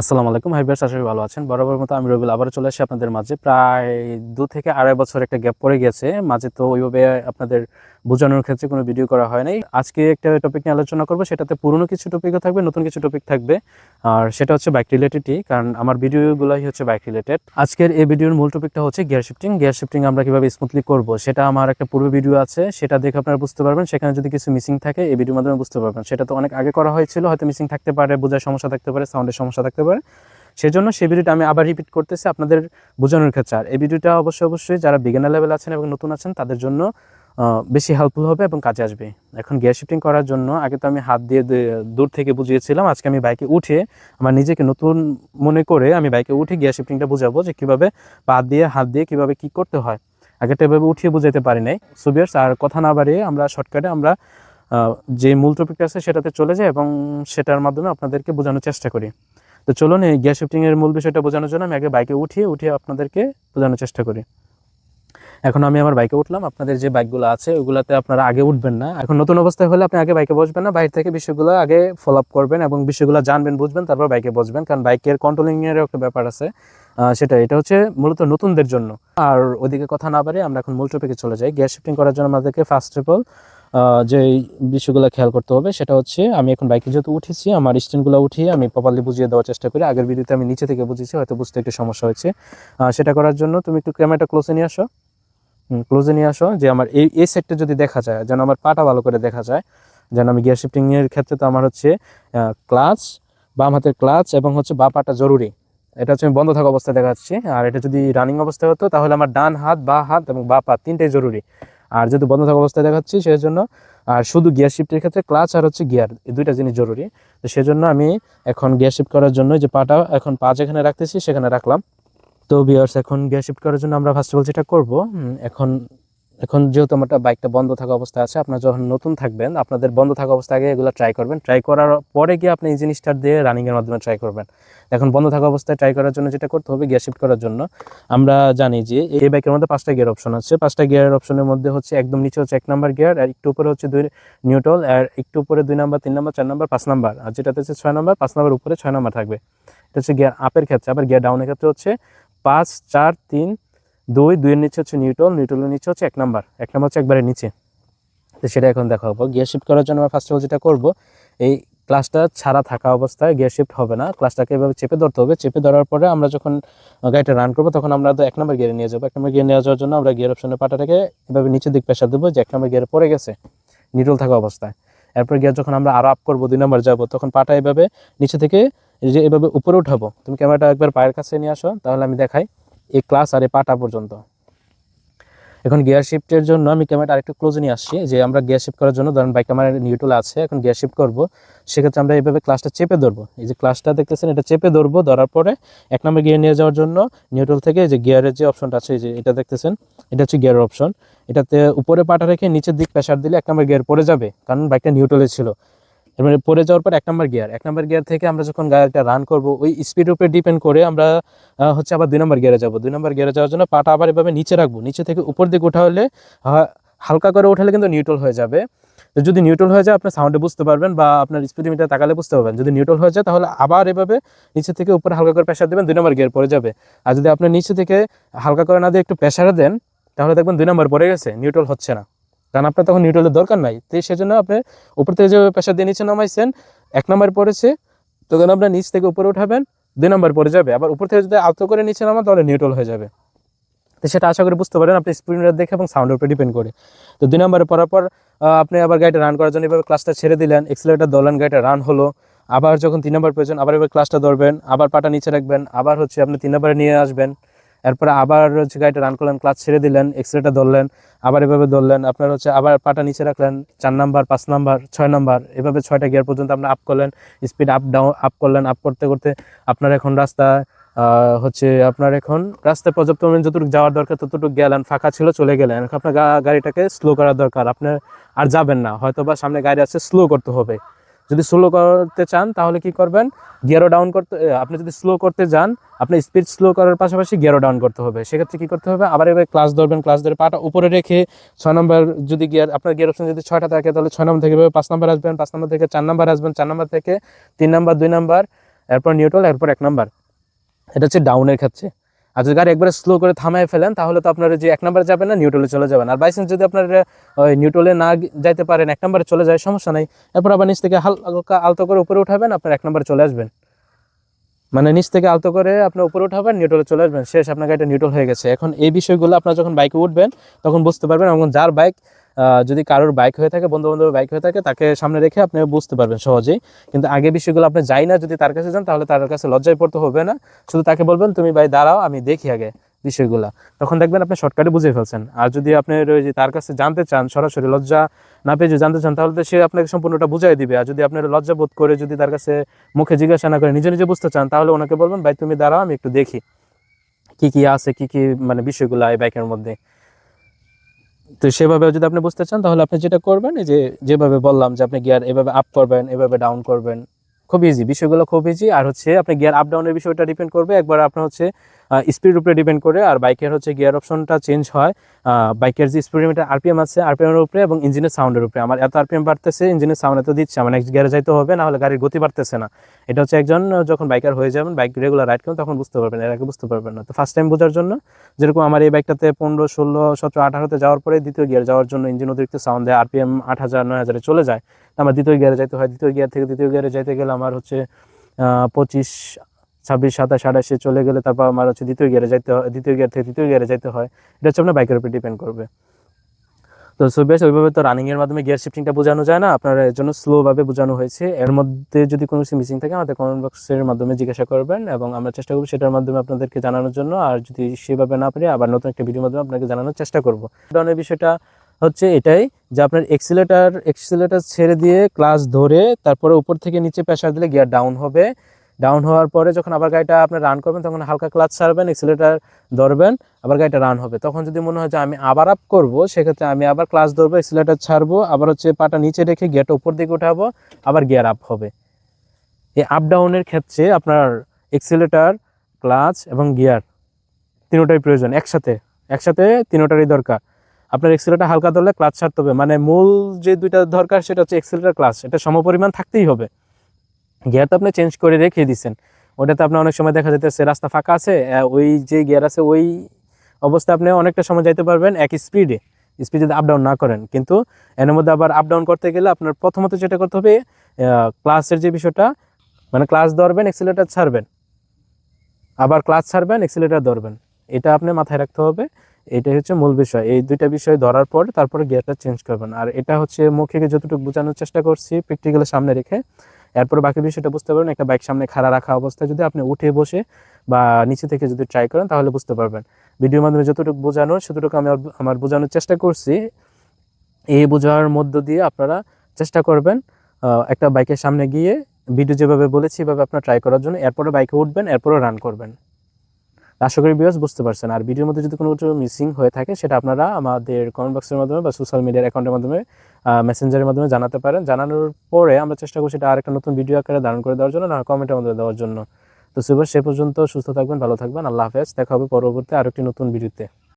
আসসালামু আলাইকুম। হাইবার আশা ভালো আছেন। বরাবর মতো আমি রবিল আবার চলে আসি আপনাদের মাঝে। প্রায় দু থেকে আড়াই বছর একটা গ্যাপ পড়ে গেছে। মাঝে তো ওইভাবে আপনাদের বোঝানোর ক্ষেত্রে কোনো ভিডিও করা হয় নাই। আজকে একটা টপিক নিয়ে আলোচনা করব, সেটাতে পুরনো কিছু টপিকও থাকবে, নতুন কিছু টপিক থাকবে। আর সেটা হচ্ছে বাইক রিলেটেডই কারণ আমার ভিডিওগুলোই হচ্ছে বাইক রিলেটেড আজকের এই ভিডিওর মূল টপিকটা হচ্ছে গিয়ার শিফটিং গিয়ার শিফটিং আমরা কীভাবে স্মুথলি করব, সেটা আমার একটা পুরো ভিডিও আছে, সেটা দেখে আপনারা বুঝতে পারবেন। সেখানে যদি কিছু মিসিং থাকে, এই ভিডিওর মাধ্যমে বুঝতে পারবেন। সেটা তো অনেক আগে করা হয়েছিল, হয়তো মিসিং থাকতে পারে, বোঝার সমস্যা থাকতে পারে সাউন্ডের সমস্যা থাকতে পারে। সেজন্য সেই ভিডিওটা আমি আবার রিপিট করতেছি আপনাদের বোঝানোর ক্ষেত্রে। আর এই ভিডিওটা অবশ্যই অবশ্যই যারা বিজ্ঞানের লেভেল আছেন এবং নতুন আছেন, তাদের জন্য বেশি হেল্পফুল হবে এবং কাজে আসবে। এখন গিয়ার শিফটিং করার জন্য আগে তো আমি হাত দিয়ে দূর থেকে বুঝিয়েছিলাম, আজকে আমি বাইকে উঠে আমার নিজেকে নতুন মনে করে আমি বাইকে উঠে গিয়ার শিফটিংটা বুঝাবো যে কীভাবে পা দিয়ে, হাত দিয়ে কীভাবে কি করতে হয়। আগেটা এভাবে উঠিয়ে বুঝাইতে পারি নাই। সুবিয়ার্স আর কথা না বাড়িয়ে আমরা শর্টকাটে আমরা যে মূল টপিকটা আছে সেটাতে চলে যাই এবং সেটার মাধ্যমে আপনাদেরকে বোঝানোর চেষ্টা করি। তো চলুন এই গিয়ার শিফটিংয়ের মূল বিষয়টা বোঝানোর জন্য আমি আগে বাইকে উঠিয়ে উঠিয়ে আপনাদেরকে বোঝানোর চেষ্টা করি। এখন আমি আমার বাইকে উঠলাম, আপনাদের যে বাইকগুলো আছে ওগুলাতে আপনারা আগে উঠবেন না। এখন নতুন অবস্থায় হলে আপনি আগে বাইকে বসবেন না, বাইরে থেকে বিষয়গুলো আগে ফলো আপ করবেন এবং বিষয়গুলো জানবেন, বুঝবেন, তারপর বাইকে বসবেন। কারণ বাইকের কন্ট্রোলিং এর একটা ব্যাপার আছে। সেটা এটা হচ্ছে মূলত নতুনদের জন্য। আর ওদিকে কথা না বাড়িয়ে আমরা এখন মূল টপিকে চলে যাই। গিয়ার শিফটিং করার জন্য আমাদেরকে ফার্স্ট অফ অল যে বিষয়গুলো খেয়াল করতে হবে, সেটা হচ্ছে আমি এখন বাইকে যেহেতু উঠেছি, আমার স্ট্যান্ডগুলো উঠিয়ে আমি প্রপারলি বুঝিয়ে দেওয়ার চেষ্টা করি। আগের ভিডিওতে আমি নিচে থেকে বুঝেছি, হয়তো বুঝতে একটু সমস্যা হয়েছে। সেটা করার জন্য তুমি একটু ক্যামেরাটা ক্লোজে নিয়ে আসো। ক্লোজে নিয়ে আসো, যে আমার এই এই সেটটা যদি দেখা যায়, যেন আমার পাটা ভালো করে দেখা যায়, যেন আমি গিয়ার শিফটিং এর ক্ষেত্রে তো আমার হচ্ছে ক্লাচ বাম হাতের ক্লাচ এবং হচ্ছে বা পাটা জরুরি। এটা হচ্ছে আমি বন্ধ থাকা অবস্থায় দেখাচ্ছি, আর এটা যদি রানিং অবস্থায় হতো, তাহলে আমার ডান হাত, বা হাত এবং বা পা তিনটাই জরুরি। আর যেহেতু বন্ধ থাকা অবস্থায় দেখাচ্ছি সেই জন্য আর শুধু গিয়ার শিফটের ক্ষেত্রে ক্লাচ আর হচ্ছে গিয়ার এই দুইটা জিনিস জরুরি। তো সেজন্য আমি এখন গিয়ার শিফট করার জন্য যে পাটা এখন পা যেখানে রাখতেছি, সেখানে রাখলাম। তো বিয়ার্স এখন গিয়ার শিফট করার জন্য আমরা ফার্স্ট অফ অল যেটা করব এখন এখন যেহেতু আমার বাইকটা বন্ধ থাকা অবস্থায় আছে, আপনার যখন নতুন থাকবেন, আপনাদের বন্ধ থাকা অবস্থায় আগে এগুলো ট্রাই করবেন। ট্রাই করার পরে গিয়ে আপনি ইঞ্জিন স্টার্ট দিয়ে রানিংয়ের মাধ্যমে ট্রাই করবেন। এখন বন্ধ থাকা অবস্থায় ট্রাই করার জন্য যেটা করতে হবে গিয়ার শিফট করার জন্য, আমরা জানি যে এই বাইকের মধ্যে পাঁচটা গিয়ার অপশন আছে। পাঁচটা গিয়ারের অপশনের মধ্যে হচ্ছে একদম নিচে হচ্ছে এক নাম্বার গিয়ার আর একটু উপরে হচ্ছে দুই নিউট্রাল আর একটু উপরে দুই নাম্বার তিন নাম্বার চার নাম্বার পাঁচ নাম্বার আর যেটাতে হচ্ছে ছয় নাম্বার পাঁচ নাম্বার উপরে ছয় নাম্বার থাকবে। এটা হচ্ছে গিয়ার আপের ক্ষেত্রে, আবার গিয়ার ডাউনের ক্ষেত্রে হচ্ছে পাঁচ, চার, তিন, দুই, দুইয়ের নিচে হচ্ছে নিউট্রাল নিউট্রালের নিচে হচ্ছে এক নাম্বার। এক নাম্বার হচ্ছে একবারে নিচে। তো সেটা এখন দেখাবো। গিয়ার শিফট করার জন্য আমরা ফার্স্ট অফ যেটা করব, এই ক্লাসটা ছাড়া থাকা অবস্থায় গিয়ার শিফট হবে না। ক্লাসটাকে এভাবে চেপে ধরতে হবে। চেপে ধরার পরে আমরা যখন গাড়িটা রান করব, তখন আমরা এক নম্বর গিয়ারে নিয়ে যাব। এক নম্বর গিয়ার নিয়ে যাওয়ার জন্য আমরা গিয়ার অপশনের পাটাটাকে এভাবে নিচের দিক প্রেশার দেবো যে এক নম্বর গিয়ারে পড়ে গেছে নিউট্রাল থাকা অবস্থায়। এরপর গিয়ার যখন আমরা আরও আপ করব, দুই নম্বর যাব, তখন পাটা এভাবে নিচে থেকে এই যে এভাবে উপরে উঠাবো, তুমি ক্যামেরাটা একবার পায়ের কাছে নিয়ে আসো, তাহলে আমি দেখাই এই ক্লাস আর এই পাটা পর্যন্ত। এখন গিয়ার শিফটের জন্য আমি ক্যামেরাটা আরেকটু ক্লোজে নিয়ে আসছি, যে আমরা গিয়ার শিফট করার জন্য, ধরেন বাইক আমার নিউট্রাল আছে, এখন গিয়ার শিফট করব, সেক্ষেত্রে আমরা এইভাবে ক্লাসটা চেপে ধরবো। এই যে ক্লাসটা দেখতেছেন, এটা চেপে ধরবো, ধরার পরে এক নম্বর গিয়ার নিয়ে যাওয়ার জন্য নিউট্রাল থেকে যে গিয়ারের যে অপশনটা আছে যে এটা দেখতেছেন, এটা হচ্ছে গিয়ারের অপশন এটাতে উপরে পাটা রেখে নিচের দিক প্রেশার দিলে এক নম্বর গিয়ার পড়ে যাবে, কারণ বাইকটা নিউট্রালে ছিল। এবারে পড়ে যাওয়ার পর এক নম্বর গিয়ার এক নম্বর গিয়ার থেকে আমরা যখন গাড়িটা রান করব, ওই স্পিড উপরে ডিপেন্ড করে আমরা হচ্ছে আবার দুই নম্বর গিয়ারে যাব। দুই নম্বর গিয়ারে যাওয়ার জন্য পাটা আবার এভাবে নিচে রাখব। নিচে থেকে উপর দিকে ওঠা হলে হালকা করে উঠালে কিন্তু নিউট্রাল হয়ে যাবে। যদি নিউট্রাল হয়ে যায়, আপনার সাউন্ডে বুঝতে পারবেন বা আপনার স্পিডোমিটার তাকালে বুঝতে পারবেন। যদি নিউট্রাল হয়ে যায়, তাহলে আবার এভাবে নিচে থেকে উপরে হালকা করে প্রেশার দেবেন, দুই নম্বর গিয়ার পড়ে যাবে। আর যদি আপনি নিচে থেকে হালকা করে না দিয়ে একটু প্রেশারে দেন, তাহলে দেখবেন দুই নম্বর পড়ে গেছে নিউট্রাল হচ্ছে না। কারণ আপনার তখন নিউট্রালের দরকার নাই। তো সেজন্য আপনি উপর থেকে যে প্রেশার দিয়ে নিচে নামাইছেন, এক নম্বর পড়েছে তখন আপনার নিচ থেকে উপরে উঠাবেন, দুই নম্বর পড়ে যাবে। আবার উপর থেকে যদি আলতো করে নিচে নামান, তাহলে নিউট্রাল হয়ে যাবে। তো সেটা আশা করে বুঝতে পারেন, আপনি স্পিডার দেখে এবং সাউন্ডের উপরে ডিপেন্ড করে। তো দুই নম্বরে পড়ার পর আপনি আবার গাড়িটা রান করার জন্য এভাবে ক্লাসটা ছেড়ে দিলেন এক্সেলেটার দলেন, গাড়িটা রান হলো। আবার যখন তিন নম্বর প্রয়োজন, আবার এবার ক্লাসটা ধরবেন, আবার পাটা নিচে রাখবেন, আবার হচ্ছে আপনি তিন নম্বরে নিয়ে আসবেন। এরপরে আবার হচ্ছে গাড়িটা রান করলেন ক্লাস ছেড়ে দিলেন এক্সরেটা ধরলেন, আবার এভাবে ধরলেন, আপনার হচ্ছে আবার পাটা নিচে রাখলেন, চার নাম্বার পাঁচ নাম্বার ছয় নাম্বার এভাবে ছয়টা গিয়ার পর্যন্ত আপনি আপ করলেন স্পিড আপ ডাউন আপ করলেন আপ করতে করতে আপনার এখন রাস্তা হচ্ছে আপনার এখন রাস্তায় পর্যাপ্ত পরিমাণ যতটুকু যাওয়ার দরকার, ততটুকু গেলেন ফাঁকা ছিল চলে গেলেন। আপনার গাড়িটাকে স্লো করার দরকার আপনার আর যাবেন না হয়তো বা সামনে গাড়ি আছে স্লো করতে হবে। যদি স্লো করতে চান, তাহলে কি করবেন? গিয়ারও ডাউন করতে আপনি যদি স্লো করতে যান, আপনি স্পিড স্লো করার পাশাপাশি গিয়ারও ডাউন করতে হবে। সেক্ষেত্রে কি করতে হবে? আবার এবার ক্লাস ধরবেন ক্লাস ধরে পাটা উপরে রেখে ছয় নম্বর যদি গিয়ার আপনার গিয়ার অপশন যদি ছয়টা থাকে, তাহলে ছয় নম্বর থেকে পাঁচ নম্বর আসবেন, পাঁচ নম্বর থেকে চার নম্বর আসবেন, চার নম্বর থেকে তিন নম্বর দুই নম্বর এরপর নিউট্রাল এরপর এক নম্বর এটা হচ্ছে ডাউনের ক্ষেত্রে। আর যদি গাড়ি একবারে স্লো করে থামায় ফেলেন, তাহলে তো আপনার যে এক নম্বরে যাবেন না নিউট্রলে চলে যাবেন। আর বাইসেন্স যদি আপনার নিউট্রালে না যাইতে পারেন, এক নাম্বারে চলে যায়, সমস্যা নাই। এরপর আবার নিচ থেকে হালকা আলতো করে উপরে উঠাবেন, আপনার এক নাম্বারে চলে আসবেন। মানে নিচ থেকে আলতো করে আপনি উপরে উঠাবেন নিউট্রলে চলে আসবেন। শেষ আপনার গাড়িটা নিউট্রল হয়ে গেছে। এখন এই বিষয়গুলো আপনার যখন বাইকে উঠবেন, তখন বুঝতে পারবেন এবং যার বাইক যদি কারোর বাইক হয়ে থাকে বন্ধু বান্ধবের বাইক হয়ে থাকে, তাকে সামনে রেখে আপনি বুঝতে পারবেন সহজেই। কিন্তু আগে বিষয়গুলো আপনি যাই না, যদি তার কাছে যান, তাহলে তার কাছে লজ্জায় পড়তে হবে না। শুধু তাকে বলবেন, তুমি ভাই দাঁড়াও, আমি দেখি আগে বিষয়গুলা। তখন দেখবেন আপনি শর্টকাটে বুঝে ফেলছেন। আর যদি আপনি তার কাছে জানতে চান, সরাসরি লজ্জা না পেয়ে যদি জানতে চান, তাহলে সে আপনাকে সম্পূর্ণটা বুঝাই দিবে। আর যদি আপনার লজ্জা বোধ করে যদি তার কাছে মুখে জিজ্ঞাসা না করে, নিজে নিজে বুঝতে চান, তাহলে ওনাকে বলবেন, ভাই, তুমি দাঁড়াও, আমি একটু দেখি কি কি আছে, কি কি মানে বিষয়গুলো এই বাইকের মধ্যে। তো সেভাবে যদি আপনি বুঝতে চান, তাহলে আপনি যেটা করবেন, এই যে যেভাবে বললাম যে আপনি গিয়ার এভাবে আপ করবেন, এভাবে ডাউন করবেন, খুব ইজি বিষয়গুলো খুব ইজি আর হচ্ছে, আপনি গিয়ার আপ ডাউনের বিষয়টা ডিপেন্ড করবে। একবার আপনার হচ্ছে স্পিড উপরে ডিপেন্ড করে। আর বাইকের হচ্ছে গিয়ার অপশনটা চেঞ্জ হয়। বাইকের যে স্পিড লিমিটার আরপিএম আছে আরপিএম এর উপরে এবং ইঞ্জিনের সাউন্ডের উপরে। আমার এত আরপিএম বাড়তেছে ইঞ্জিনের সাউন্ড এত দিচ্ছে, আমার নেক্সট গিয়ারে যাইতে হবে না হলে গাড়ির গতি বাড়তেছে না। এটা হচ্ছে একজন যখন বাইকার হয়ে যাবেন বাইক রেগুলার রাইড করেন, তখন বুঝতে পারবেন, এর আগে বুঝতে পারবেন না। তো ফার্স্ট টাইম বোঝার জন্য, যেরকম আমার এই বাইকটাতে পনেরো, ষোলো, সতেরো, আঠারোতে যাওয়ার পরে দ্বিতীয় গিয়ার যাওয়ার জন্য ইঞ্জিন অতিরিক্ত সাউন্ড দেয় আরপিএম আট হাজার, নয় হাজারে চলে যায়। আমার দ্বিতীয় গিয়ারে যাইতে হয়, দ্বিতীয় গিয়ার থেকে দ্বিতীয় গিয়ারে যাইতে গেলে আমার হচ্ছে পঁচিশ ছাব্বিশ, সাতাশ, আঠাশে চলে গেলে তারপর আমার হচ্ছে দ্বিতীয় গিয়ারে যাইতে হয়, দ্বিতীয় গিয়ার থেকে তৃতীয় গিয়ারে যাইতে হয়। এটা হচ্ছে আপনার বাইকের উপর ডিপেন্ড করবে। তো সো বেশ, ওইভাবে তো রানিং এর মাধ্যমে গিয়ার শিফটিংটা বোঝানো যায় না। আপনার এর জন্য স্লো ভাবে বোঝানো হয়েছে। এর মধ্যে যদি কোনো কিছু মিসিং থাকে, আমাদের কমেন্ট বক্সের মাধ্যমে জিজ্ঞাসা করবেন এবং আমরা চেষ্টা করব সেটার মাধ্যমে আপনাদেরকে জানানোর জন্য। আর যদি সেভাবে না পারি, আবার নতুন একটা ভিডিওর মাধ্যমে আপনাকে জানানোর চেষ্টা করব। ডাউনের বিষয়টা হচ্ছে এটাই যে আপনার এক্সিলেটার এক্সিলেটার ছেড়ে দিয়ে ক্লাস ধরে তারপরে উপর থেকে নিচে প্রেশার দিলে গিয়ার ডাউন হবে। ডাউন হওয়ার পরে যখন আবার গাড়িটা আপনি রান করবেন, তখন হালকা ক্লাচ ছাড়বেন এক্সিলেটার ধরবেন, আবার গাড়িটা রান হবে। তখন যদি মনে হয় যে আমি আবার আপ করব, সেক্ষেত্রে আমি আবার ক্লাচ ধরবো এক্সিলেটার ছাড়বো, আবার হচ্ছে পাটা নিচে রেখে গিয়ারটা উপর দিকে উঠাবো, আবার গিয়ার আপ হবে। এই আপ ডাউনের ক্ষেত্রে আপনার এক্সিলেটার ক্লাচ এবং গিয়ার তিনোটাই প্রয়োজন একসাথে। একসাথে তিনোটারই দরকার। আপনার এক্সিলেটার হালকা ধরলে ক্লাচ ছাড়তে হবে। মানে মূল যে দুইটা দরকার, সেটা হচ্ছে এক্সিলেটার ক্লাচ এটা সমপরিমাণ থাকতেই হবে। গিয়ার তো আপনি চেঞ্জ করে রেখে দিচ্ছেন ওটাতে আপনার অনেক সময় দেখা যেতেছে রাস্তা ফাঁকা আছে ওই যে গিয়ার আছে ওই অবস্থা আপনি অনেকটা সময় যাইতে পারবেন এক স্পিডে স্পিড যদি আপ ডাউন না করেন। কিন্তু এর মধ্যে আবার আপ ডাউন করতে গেলে আপনার প্রথমত যেটা করতে হবে ক্লাসের যে বিষয়টা মানে ক্লাস ধরবেন এক্সিলেটার ছাড়বেন। আবার ক্লাস ছাড়বেন এক্সিলেটার ধরবেন। এটা আপনি মাথায় রাখতে হবে। এটাই হচ্ছে মূল বিষয়। এই দুইটা বিষয় ধরার পর তারপরে গিয়ারটা চেঞ্জ করবেন। আর এটা হচ্ছে মুখে যতটুকু বোঝানোর চেষ্টা করছি প্র্যাকটিক্যালের সামনে রেখে। এরপর বাকি বিষয়টা বুঝতে পারবেন, একটা বাইক সামনে খাড়া রাখা অবস্থায় যদি আপনি উঠে বসে বা নিচে থেকে যদি ট্রাই করেন তাহলে বুঝতে পারবেন। ভিডিওর মাধ্যমে যতটুকু বোঝানো সেতটুকু আমি আমার- বোঝানোর চেষ্টা করছি। এই বোঝার মধ্য দিয়ে আপনারা চেষ্টা করবেন একটা বাইকের সামনে গিয়ে ভিডিও যেভাবে বলেছি এভাবে আপনার ট্রাই করার জন্য, এরপরে বাইকে উঠবেন, এরপরে রান করবেন। আশা করি বিয়াস বুঝতে পারছেন। আর ভিডিওর মধ্যে যদি কোনো কিছু মিসিং হয়ে থাকে, সেটা আপনারা আমাদের কমেন্ট বক্সের মাধ্যমে বা সোশ্যাল মিডিয়ার অ্যাকাউন্টের মাধ্যমে মেসেঞ্জারের মাধ্যমে জানাতে পারেন। জানানোর পরে আমরা চেষ্টা করছি এটা আরেকটা নতুন ভিডিও আকারে ধারণ করে দেওয়ার জন্য, না কমেন্টের মধ্যে দেওয়ার জন্য। তো সুভাষ সে পর্যন্ত সুস্থ থাকবেন, ভালো থাকবেন। আল্লাহ হাফেজ। দেখা হবে পরবর্তী আরেকটি নতুন ভিডিওতে